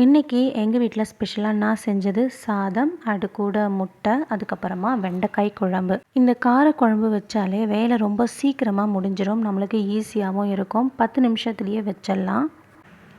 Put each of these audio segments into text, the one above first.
இன்றைக்கி எங்கள் வீட்டில் ஸ்பெஷலாக நான் செஞ்சது சாதம் அது கூட முட்டை அதுக்கப்புறமா வெண்டைக்காய் குழம்பு. இந்த கார குழம்பு வச்சாலே வேலை ரொம்ப சீக்கிரமாக முடிஞ்சிடும் நம்மளுக்கு ஈஸியாகவும் இருக்கும். பத்து நிமிஷத்துலேயே வச்சிடலாம்.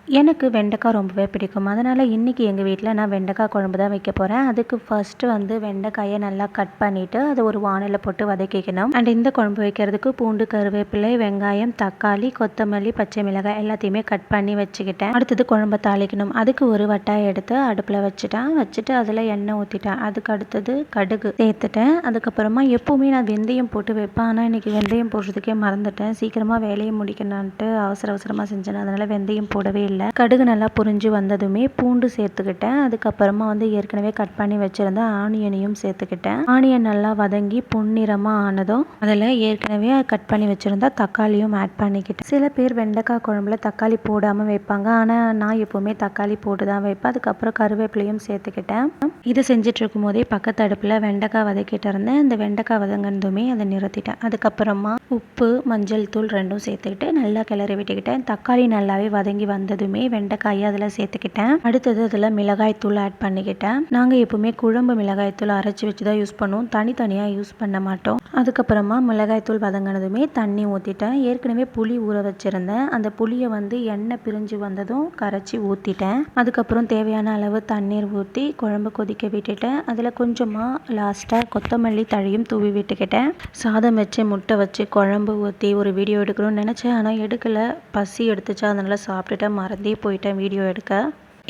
எனக்கு வெண்டைக்காய் ரொம்பவே பிடிக்கும். அதனால் இன்றைக்கி எங்கள் வீட்டில் நான் வெண்டைக்காய் குழம்பு தான் வைக்க போகிறேன் அதுக்கு ஃபஸ்ட்டு வந்து வெண்டைக்காயை நல்லா கட் பண்ணிவிட்டு அதை ஒரு வானலில் போட்டு வதக்கிக்கணும். அண்ட் இந்த குழம்பு வைக்கிறதுக்கு பூண்டு கருவேப்பிலை வெங்காயம் தக்காளி கொத்தமல்லி பச்சை மிளகாய் எல்லாத்தையுமே கட் பண்ணி வச்சுக்கிட்டேன். அடுத்தது குழம்பை தாளிக்கணும். அதுக்கு ஒரு வட்டாய் எடுத்து அடுப்பில் வச்சுட்டேன். வச்சுட்டு அதில் எண்ணெய் ஊற்றிட்டேன் அதுக்கு அடுத்தது கடுகு சேர்த்துட்டேன். அதுக்கப்புறமா எப்போவுமே நான் வெந்தயம் போட்டு வைப்பேன். ஆனால் இன்றைக்கி வெந்தயம் போடுறதுக்கே மறந்துட்டேன். சீக்கிரமாக வேலையை முடிக்கணுன்ட்டு அவசர அவசரமாக செஞ்சேன். அதனால் வெந்தயம் போடவே இல்லை. கடுகு நல்லா புரிஞ்சு வந்ததுமே பூண்டு சேர்த்துக்கிட்டேன். அதுக்கப்புறமா வந்து ஏற்கனவே கட் பண்ணி வச்சுருந்த ஆனியனையும் சேர்த்துக்கிட்டேன். ஆனியன் நல்லா வதங்கி பொன்னிறமாக ஆனதும் அதில் ஏற்கனவே கட் பண்ணி வச்சுருந்தா தக்காளியும் ஆட் பண்ணிக்கிட்டேன். சில பேர் வெண்டைக்காய் குழம்புல தக்காளி போடாமல் வைப்பாங்க. ஆனால் நான் எப்போவுமே தக்காளி போட்டு தான் வைப்பேன். அதுக்கப்புறம் கருவேப்பிலையும் சேர்த்துக்கிட்டேன். இது செஞ்சுட்டு இருக்கும் போதே பக்கத்து அடுப்பில் வெண்டைக்காய் வதக்கிட்டு இருந்தேன். அந்த வெண்டைக்காய் வதங்கினதுமே அதை நிறுத்திட்டேன். அதுக்கப்புறமா உப்பு மஞ்சள் தூள் ரெண்டும் சேர்த்துக்கிட்டு நல்லா கிளறி விட்டுக்கிட்டேன். தக்காளி நல்லாவே வதங்கி வந்தது வந்ததுமே வெண்டைக்காயை அதில் சேர்த்துக்கிட்டேன். அடுத்தது அதில் மிளகாய் தூள் ஆட் பண்ணிக்கிட்டேன். நாங்கள் எப்போவுமே குழம்பு மிளகாய் தூள் அரைச்சி வச்சு தான் யூஸ் பண்ணுவோம். தனித்தனியாக யூஸ் பண்ண மாட்டோம். அதுக்கப்புறமா மிளகாய் தூள் வதங்கினதுமே தண்ணி ஊற்றிட்டேன் ஏற்கனவே புளி ஊற வச்சுருந்தேன். அந்த புளியை வந்து எண்ணெய் பிரிஞ்சு வந்ததும் கரைச்சி ஊற்றிட்டேன் அதுக்கப்புறம் தேவையான அளவு தண்ணீர் ஊற்றி குழம்பு கொதிக்க விட்டுட்டேன். அதில் கொஞ்சமாக லாஸ்ட்டாக கொத்தமல்லி தழையும் தூவி விட்டுக்கிட்டேன். சாதம் வச்சு முட்டை வச்சு குழம்பு ஊற்றி ஒரு வீடியோ எடுக்கணும்னு நினச்சேன். ஆனால் எடுக்கலை. பசி எடுத்துச்சு. அதனால் சாப்பிட்டுட்டேன். மறந்தே போயிட்டேன் வீடியோ எடுக்க.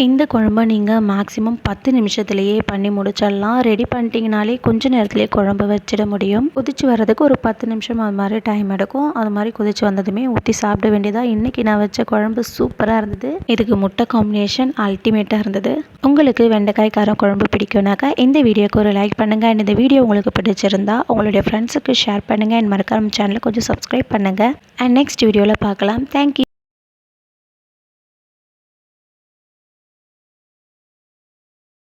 இந்த குழம்ப நீங்கள் மேக்ஸிமம் பத்து நிமிஷத்துலேயே பண்ணி முடிச்சிடலாம். ரெடி பண்ணிட்டீங்கனாலே கொஞ்ச நேரத்துலேயே குழம்பு வச்சிட முடியும். கொதிச்சு வர்றதுக்கு ஒரு பத்து நிமிஷம் அது மாதிரி டைம் எடுக்கும். அது மாதிரி கொதிச்சு வந்ததுமே ஊற்றி சாப்பிட வேண்டியதாக இன்றைக்கி நான் வச்ச குழம்பு சூப்பராக இருந்தது. இதுக்கு முட்டை காம்பினேஷன் அல்டிமேட்டாக இருந்தது. உங்களுக்கு வெண்டைக்காய் காரம் குழம்பு பிடிக்கும்னாக்கா இந்த வீடியோக்கு ஒரு லைக் பண்ணுங்கள் அண்ட் இந்த வீடியோ உங்களுக்கு பிடிச்சிருந்தா உங்களுடைய ஃப்ரெண்ட்ஸுக்கு ஷேர் பண்ணுங்கள் அண்ட் மறக்காம சேனலை கொஞ்சம் சப்ஸ்கிரைப் பண்ணுங்கள் அண்ட் நெக்ஸ்ட் வீடியோவில் பார்க்கலாம். தேங்க்யூ